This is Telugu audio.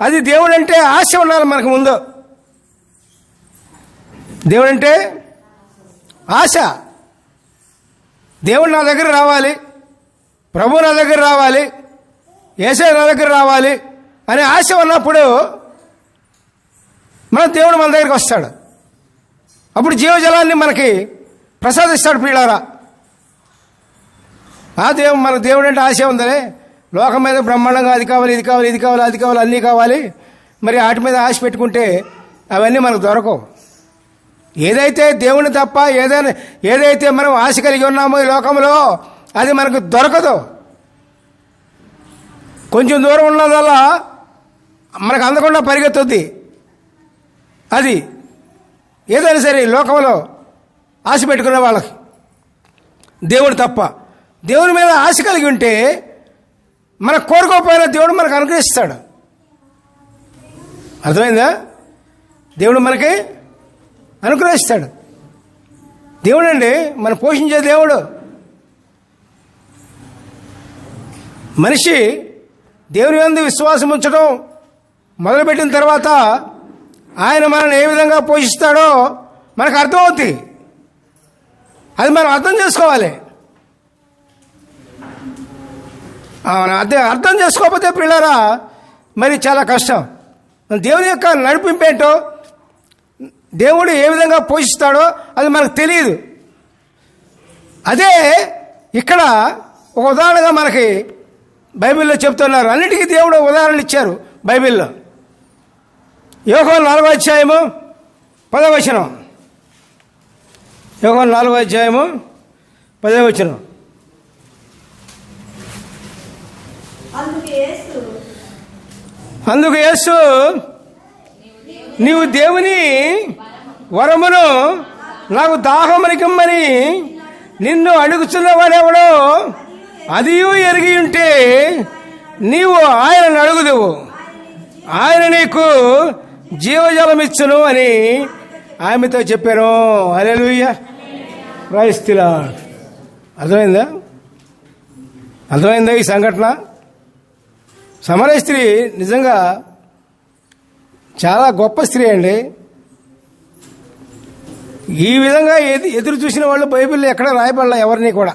అది దేవుడు అంటే ఆశ ఉండాలి మనకు ముందు. దేవుడు అంటే ఆశ. దేవుడు నా దగ్గర రావాలి. ప్రభు నా దగ్గర రావాలి. ఏసై నా దగ్గర రావాలి అనే ఆశ ఉన్నప్పుడు మన దేవుడు మన దగ్గరికి వస్తాడు. అప్పుడు జీవజలాన్ని మనకి ప్రసాదిస్తాడు పిల్లారా ఆ దేవుడు మన దేవుడు అంటే ఆశ ఉందనే లోకం మీద బ్రహ్మాండంగా అది కావాలి ఇది కావాలి ఇది కావాలి అది కావాలి అన్నీ కావాలి. మరి వాటి మీద ఆశ పెట్టుకుంటే అవన్నీ మనకు దొరకవు. ఏదైతే దేవుని తప్ప ఏదైనా ఏదైతే మనం ఆశ కలిగి ఉన్నామో ఈ లోకంలో అది మనకు దొరకదు. కొంచెం దూరం ఉన్నదల్లా మనకు అందకుండా పరిగెత్తుద్ది. అది ఏదైనా సరే లోకంలో ఆశ పెట్టుకునే వాళ్ళకి దేవుడు తప్ప. దేవుని మీద ఆశ కలిగి ఉంటే మన కోరుకోకపోయినా దేవుడు మనకు అనుగ్రహిస్తాడు. అర్థమైందా? దేవుడు మనకి అనుగ్రహిస్తాడు. దేవుడు అండి మనం పోషించే దేవుడు. మనిషి దేవుని యందు విశ్వాసం ఉంచడం మొదలుపెట్టిన తర్వాత ఆయన మనల్ని ఏ విధంగా పోషిస్తాడో మనకు అర్థమవుతుంది అది మనం అర్థం చేసుకోవాలి. అవును, అదే అర్థం చేసుకోకపోతే పిల్లరా మరి చాలా కష్టం. దేవుని యొక్క నడిపింపేంటో దేవుడు ఏ విధంగా పోషిస్తాడో అది మనకు తెలియదు. అదే ఇక్కడ ఒక ఉదాహరణగా మనకి బైబిల్లో చెప్తున్నారు. అన్నిటికీ దేవుడు ఉదాహరణలు ఇచ్చారు బైబిల్లో. యోగం నాలుగో అధ్యాయము పదవచనం యోగం నాలుగో అధ్యాయము పదవచనం అందుకు యేసు నీవు దేవుని వరమును నాకు దాహమనికమ్మని నిన్ను అడుగుతున్న వాడెవడో అది ఎరిగి ఉంటే నీవు ఆయనను అడుగుదువు. ఆయన నీకు జీవజలం ఇచ్చును అని ఆమెతో చెప్పాను. అలెలుయ్య క్రైస్తులా అర్థమైందా? అర్థమైందా ఈ సంఘటన? సమర స్త్రీ నిజంగా చాలా గొప్ప స్త్రీ అండి. ఈ విధంగా ఎదు ఎదురు చూసిన వాళ్ళు బైబిల్లో ఎక్కడ రాయబడలే ఎవరిని కూడా.